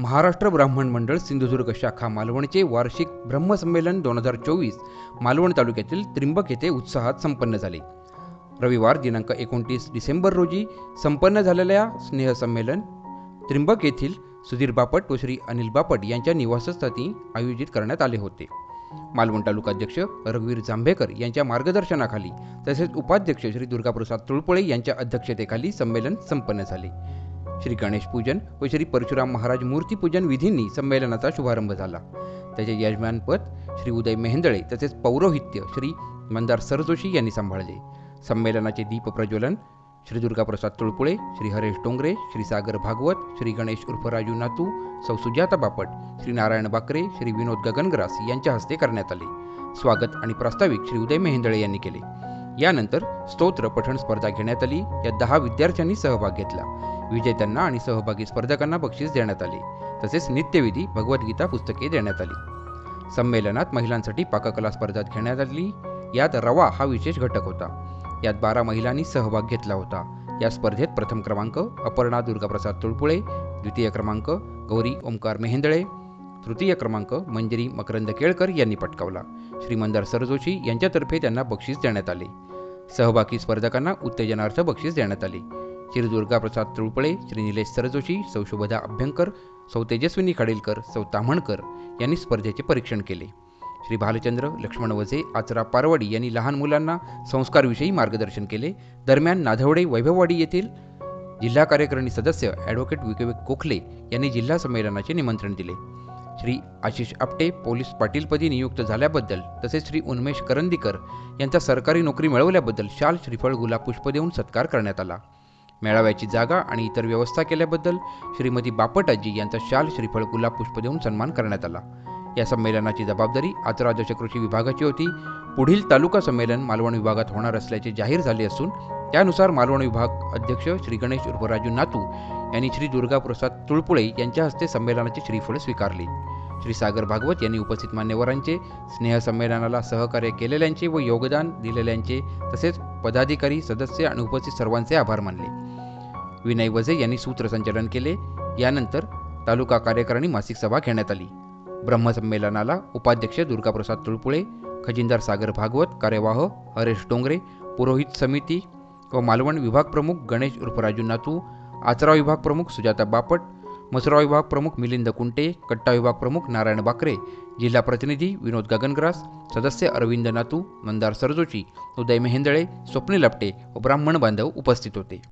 महाराष्ट्र ब्राह्मण मंडळ सिंधुदुर्ग शाखा मालवणचे वार्षिक ब्रह्मसंमेलन दोन हजार चोवीस मालवण तालुक्यातील त्रिंबक येथे उत्साहात संपन्न झाले. रविवार दिनांक एकोणतीस डिसेंबर रोजी संपन्न झालेल्या स्नेहसंमेलन त्रिंबक येथील सुधीर बापट व श्री अनिल बापट यांच्या निवासस्थानी आयोजित करण्यात आले होते. मालवण तालुकाध्यक्ष रघुवीर जांभेकर यांच्या मार्गदर्शनाखाली तसेच उपाध्यक्ष श्री दुर्गाप्रसाद तुळपुळे यांच्या अध्यक्षतेखाली संमेलन संपन्न झाले. श्री गणेश पूजन व श्री परशुराम महाराज मूर्तीपूजन विधींनी संमेलनाचा शुभारंभ झाला. त्याचे यजमानपद श्री उदय मेहेंदळे तसेच पौरोहित्य श्री मंदार सरजोशी यांनी सांभाळले. संमेलनाचे दीप प्रज्वलन श्री दुर्गाप्रसाद तुळपुळे श्री हरेश डोंगरे श्री सागर भागवत श्री गणेश उर्फ राजू नातू सौ सुजाता बापट श्री नारायण बाकरे श्री विनोद गगनग्रास यांच्या हस्ते करण्यात आले. स्वागत आणि प्रास्ताविक श्री उदय मेहेंदळे यांनी केले. यानंतर स्तोत्र पठण स्पर्धा घेण्यात आली. या दहा विद्यार्थ्यांनी सहभाग घेतला. विजेत्यांना आणि सहभागी स्पर्धकांना बक्षीस देण्यात आले. तसेच नित्यविधी भगवद्गीता पुस्तके देण्यात आली. संमेलनात महिलांसाठी पाककला स्पर्धा घेण्यात आली. यात रवा हा विशेष घटक होता. यात बारा महिलांनी सहभाग घेतला होता. या स्पर्धेत प्रथम क्रमांक अपर्णा दुर्गाप्रसाद तुळपुळे द्वितीय क्रमांक गौरी ओंकार मेहेंदळे तृतीय क्रमांक मंजरी मकरंद केळकर यांनी पटकावला. श्रीमंदार सरजोशी यांच्यातर्फे त्यांना बक्षीस देण्यात आले. सहभागी स्पर्धकांना उत्तेजनार्थ बक्षीस देण्यात आले. श्री दुर्गाप्रसाद तुळपळे श्री निलेश सरजोशी सौ अभ्यंकर सौ तेजस्विनी खाडीलकर सौ ताम्हणकर यांनी स्पर्धेचे परीक्षण केले. श्री भालचंद्र लक्ष्मण वझे आचरा पारवाडी यांनी लहान मुलांना संस्कारविषयी मार्गदर्शन केले. दरम्यान नाधवडे वैभववाडी येथील जिल्हा कार्यकारिणी सदस्य ॲडव्होकेट विके कोखले यांनी जिल्हा संमेलनाचे निमंत्रण दिले. श्री आशिष आपटे पोलीस पाटीलपदी नियुक्त झाल्याबद्दल तसेच श्री उन्मेश करंदीकर यांचा सरकारी नोकरी मिळवल्याबद्दल शाल श्रीफळ गुलाब पुष्प देऊन सत्कार करण्यात आला. मेळाव्याची जागा आणि इतर व्यवस्था केल्याबद्दल श्रीमती बापटाजी यांचा शाल श्रीफळ गुलाब पुष्प देऊन सन्मान करण्यात आला. या संमेलनाची जबाबदारी आचरा कृषी विभागाची होती. पुढील तालुका संमेलन मालवण विभागात होणार असल्याचे जाहीर झाले असून त्यानुसार मालवण विभाग अध्यक्ष श्री गणेश उर्फराजू नातू यांनी श्री दुर्गाप्रसाद तुळपुळे यांच्या हस्ते संमेलनाचे श्रीफळ स्वीकारले. श्री सागर भागवत यांनी उपस्थित मान्यवरांचे स्नेहसंमेलनाला सहकार्य केलेल्यांचे व योगदान दिलेल्यांचे तसेच पदाधिकारी सदस्य आणि उपस्थित सर्वांचे आभार मानले. विनय वझे यांनी सूत्रसंचालन केले. यानंतर तालुका कार्यकारिणी मासिक सभा घेण्यात आली. ब्रह्मसंमेलनाला उपाध्यक्ष दुर्गाप्रसाद तुळपुळे खजिनदार सागर भागवत कार्यवाह हरेश डोंगरे पुरोहित समिती व मालवण विभाग प्रमुख गणेश उर्फ राजू नातू आचरा विभाग प्रमुख सुजाता बापट मसुरा विभाग प्रमुख मिलिंद कुंटे कट्टा विभाग प्रमुख नारायण बाकरे जिल्हा प्रतिनिधी विनोद गगनग्रास सदस्य अरविंद नातू मंदार सरजोशी उदय मेहेंदळे स्वप्नील लपटे व ब्राह्मण बांधव उपस्थित होते.